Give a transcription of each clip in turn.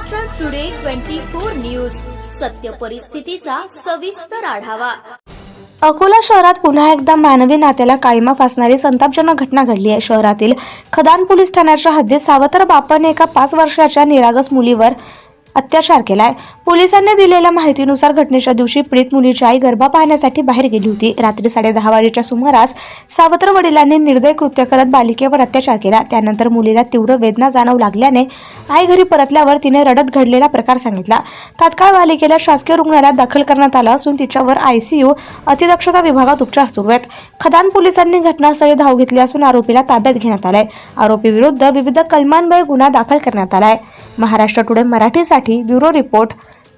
Maharashtra today twenty four news सत्य परिस्थितीचा सविस्तर आढावा. अकोला शहरात पुन्हा एकदा मानवी नात्याला काळीमा फासणारी संतापजनक घटना घडली आहे. शहरातील खदान पोलीस ठाण्याच्या हद्दीत सावत्र बापाने एका पाच वर्षाच्या निरागस मुलीवर अत्याचार केलाय. पोलिसांनी दिलेल्या माहितीनुसार घटनेच्या दिवशी पीडित मुलीची आई गरबा पाहण्यासाठी बाहेर गेली होती. रात्री साडे दहा वाजेच्या सुमारास सावत्र वडिलांनी निर्दय कृत्य करत बालिकेवर अत्याचार केला. त्यानंतर मुलीला तीव्र वेदना जाणवू लागल्याने आई घरी परतल्यावर तिने रडत घडलेला प्रकार सांगितला. तात्काळ बालिकेला शासकीय रुग्णालयात दाखल करण्यात आलं असून तिच्यावर आयसीयू अतिदक्षता विभागात उपचार सुरू आहेत. खदान पोलिसांनी घटनास्थळी धाव घेतली असून आरोपीला ताब्यात घेण्यात आलाय. आरोपी विरुद्ध विविध कलमान्वये गुन्हा दाखल करण्यात आलाय. महाराष्ट्र टुडे मराठीसाठी ब्युरो रिपोर्ट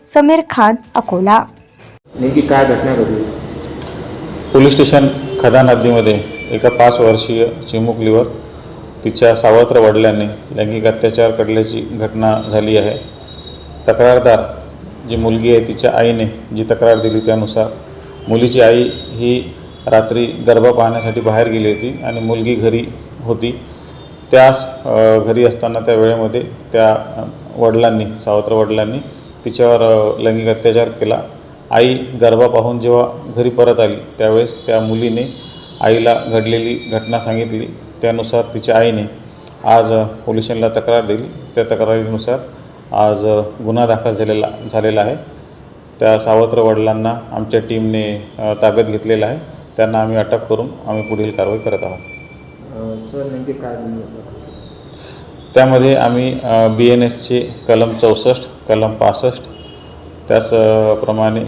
समीर खान अकोला. नेमकी काय घटना घडली? पोलीस स्टेशन खदान हद्दीमध्ये एका पाच वर्षीय चिमुकलीवर तिच्या सावत्र वडिलांनी लैंगिक अत्याचार घडल्याची घटना झाली आहे. तक्रारदार जी मुलगी आहे तिच्या आईने जी तक्रार दिली त्यानुसार मुलीची आई ही रात्री गरबा पाहण्यासाठी बाहेर गेली होती आणि मुलगी घरी होती. त्याच घरी असताना त्या वेळेमध्ये त्या वडिलांनी सावत्र वडिलांनी तिच्यावर लैंगिक अत्याचार केला. आई गरबा पाहून जेव्हा घरी परत आली त्यावेळेस त्या मुलीने आईला घडलेली घटना सांगितली. त्यानुसार तिच्या आईने आज पोलिसांना तक्रार दिली. त्या तक्रारीनुसार आज गुन्हा दाखल झालेला झालेला आहे. त्या सावत्र वडिलांना आमच्या टीमने ताब्यात घेतलेलं आहे. त्यांना आम्ही अटक करून आम्ही पुढील कारवाई करत आहोत. सर नेमके काय त्यामध्ये आम्ही बी एन एसचे कलम चौसष्ट कलम पासष्ट त्याचप्रमाणे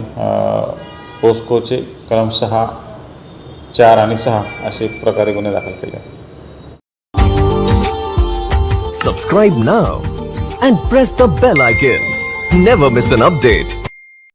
पोस्कोचे कलम सहा चार आणि सहा असे प्रकारे गुन्हे दाखल केले आहेत Subscribe now and press the bell icon. Never miss an update.